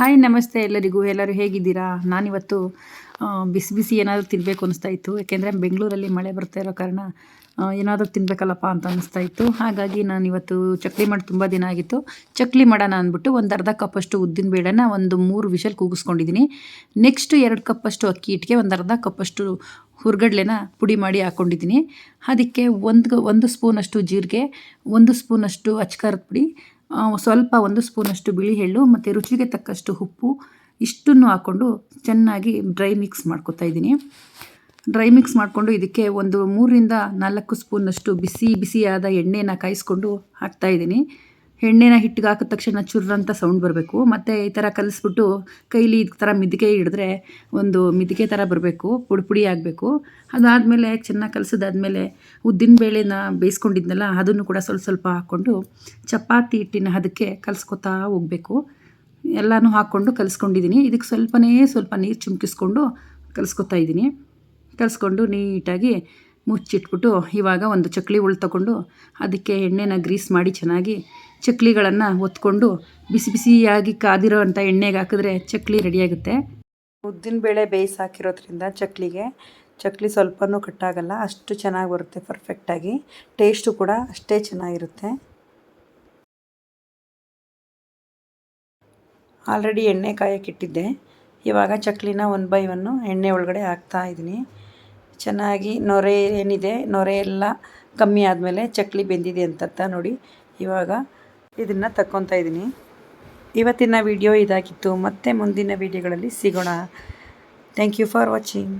Hi ನಮಸ್ತೆ ಎಲ್ಲರಿಗೂ. ಎಲ್ಲರೂ ಹೇಗಿದ್ದೀರಾ? ನಾನಿವತ್ತು ಬಿಸಿ ಬಿಸಿ ಏನಾದರೂ ತಿನ್ನಬೇಕು ಅನಿಸ್ತಾ ಇತ್ತು. ಯಾಕೆಂದರೆ ಬೆಂಗಳೂರಲ್ಲಿ ಮಳೆ ಬರ್ತಾ ಇರೋ ಕಾರಣ ಏನಾದರೂ ತಿನ್ನಬೇಕಲ್ಲಪ್ಪ ಅಂತ ಅನಿಸ್ತಾ ಇತ್ತು. ಹಾಗಾಗಿ ನಾನು ಇವತ್ತು ಚಕ್ಲಿ ಮಾಡಿ ತುಂಬ ದಿನ ಆಗಿತ್ತು. ಚಕ್ಲಿ ಮಾಡೋಣ ಅಂದ್ಬಿಟ್ಟು ಒಂದು ಅರ್ಧ ಕಪ್ಪಷ್ಟು ಉದ್ದಿನ ಬೇಳೆನ ಒಂದು ಮೂರು ವಿಷಲ್ ಕೂಗಿಸ್ಕೊಂಡಿದ್ದೀನಿ. ನೆಕ್ಸ್ಟ್ ಎರಡು ಕಪ್ಪಷ್ಟು ಅಕ್ಕಿ ಹಿಟ್ಟಿಗೆ ಒಂದು ಅರ್ಧ ಕಪ್ಪಷ್ಟು ಹುರ್ಗಡ್ಲೆನ ಪುಡಿ ಮಾಡಿ ಹಾಕ್ಕೊಂಡಿದ್ದೀನಿ ಅದಕ್ಕೆ ಒಂದು ಒಂದು ಸ್ಪೂನಷ್ಟು ಜೀರಿಗೆ, ಒಂದು ಸ್ಪೂನಷ್ಟು ಅಚ್ಕಾರದ ಪುಡಿ ಸ್ವಲ್ಪ ಒಂದು ಸ್ಪೂನಷ್ಟು ಬಿಳಿ ಎಳ್ಳು ಮತ್ತು ರುಚಿಗೆ ತಕ್ಕಷ್ಟು ಉಪ್ಪು ಇಷ್ಟನ್ನು ಹಾಕ್ಕೊಂಡು ಚೆನ್ನಾಗಿ ಡ್ರೈ ಮಿಕ್ಸ್ ಮಾಡ್ಕೊತಾ ಇದ್ದೀನಿ. ಡ್ರೈ ಮಿಕ್ಸ್ ಮಾಡಿಕೊಂಡು ಇದಕ್ಕೆ ಒಂದು ಮೂರರಿಂದ ನಾಲ್ಕು ಸ್ಪೂನಷ್ಟು ಬಿಸಿ ಬಿಸಿಯಾದ ಎಣ್ಣೆನ ಕಾಯಿಸ್ಕೊಂಡು ಹಾಕ್ತಾ ಇದ್ದೀನಿ. ಎಣ್ಣೆನ ಹಿಟ್ಟಿಗೆ ಹಾಕಿದ ತಕ್ಷಣ ಚುರ್ರಂತ ಸೌಂಡ್ ಬರಬೇಕು. ಮತ್ತು ಈ ಥರ ಕಲಿಸ್ಬಿಟ್ಟು ಕೈಲಿ ಈ ಥರ ಮಿದಿಗೆ ಹಿಡಿದ್ರೆ ಒಂದು ಮಿದಿಗೆ ಥರ ಬರಬೇಕು, ಪುಡಿ ಪುಡಿ ಆಗಬೇಕು. ಅದಾದಮೇಲೆ ಚೆನ್ನಾಗಿ ಕಲಸಿದಾದ್ಮೇಲೆ ಉದ್ದಿನ ಬೇಳೆನ ಬೇಯಿಸ್ಕೊಂಡಿದ್ನಲ್ಲ, ಅದನ್ನು ಕೂಡ ಸ್ವಲ್ಪ ಸ್ವಲ್ಪ ಹಾಕ್ಕೊಂಡು ಚಪಾತಿ ಹಿಟ್ಟಿನ ಅದಕ್ಕೆ ಕಲಿಸ್ಕೊತಾ ಹೋಗಬೇಕು. ಎಲ್ಲನೂ ಹಾಕ್ಕೊಂಡು ಕಲಿಸ್ಕೊಂಡಿದ್ದೀನಿ ಇದಕ್ಕೆ ಸ್ವಲ್ಪನೇ ಸ್ವಲ್ಪ ನೀರು ಚುಮ್ಕಿಸ್ಕೊಂಡು ಕಲಿಸ್ಕೊತಾ ಇದ್ದೀನಿ ಕಲಿಸ್ಕೊಂಡು ನೀಟಾಗಿ ಮುಚ್ಚಿಟ್ಬಿಟ್ಟು ಇವಾಗ ಒಂದು ಚಕ್ಲಿ ಉಳ್ ತಗೊಂಡು ಅದಕ್ಕೆ ಎಣ್ಣೆನ ಗ್ರೀಸ್ ಮಾಡಿ ಚೆನ್ನಾಗಿ ಚಕ್ಲಿಗಳನ್ನು ಒತ್ಕೊಂಡು ಬಿಸಿ ಬಿಸಿಯಾಗಿ ಕಾದಿರೋ ಅಂಥ ಎಣ್ಣೆಗೆ ಹಾಕಿದ್ರೆ ಚಕ್ಲಿ ರೆಡಿಯಾಗುತ್ತೆ. ಉದ್ದಿನಬೇಳೆ ಬೇಯಿಸಿ ಹಾಕಿರೋದ್ರಿಂದ ಚಕ್ಲಿಗೆ, ಚಕ್ಲಿ ಸ್ವಲ್ಪನೂ ಕಟ್ಟಾಗಲ್ಲ, ಅಷ್ಟು ಚೆನ್ನಾಗಿ ಬರುತ್ತೆ ಪರ್ಫೆಕ್ಟಾಗಿ ಟೇಸ್ಟು ಕೂಡ ಅಷ್ಟೇ ಚೆನ್ನಾಗಿರುತ್ತೆ. ಆಲ್ರೆಡಿ ಎಣ್ಣೆ ಕಾಯಕ್ಕಿಟ್ಟಿದ್ದೆ ಇವಾಗ ಚಕ್ಲಿನ ಒನ್ ಬೈ ಒನ್ನು ಎಣ್ಣೆ ಒಳಗಡೆ ಹಾಕ್ತಾ ಇದ್ದೀನಿ. ಚೆನ್ನಾಗಿ ನೊರೆ ಏನಿದೆ, ನೊರೆ ಎಲ್ಲ ಕಮ್ಮಿ ಆದಮೇಲೆ ಚಕ್ಲಿ ಬೆಂದಿದೆ ಅಂತ ನೋಡಿ. ಇವಾಗ ಇದನ್ನು ತಕ್ಕೊತಾ ಇದ್ದೀನಿ. ಇವತ್ತಿನ ವಿಡಿಯೋ ಇದಾಗಿತ್ತು. ಮತ್ತೆ ಮುಂದಿನ ವಿಡಿಯೋಗಳಲ್ಲಿ ಸಿಗೋಣ. Thank you for watching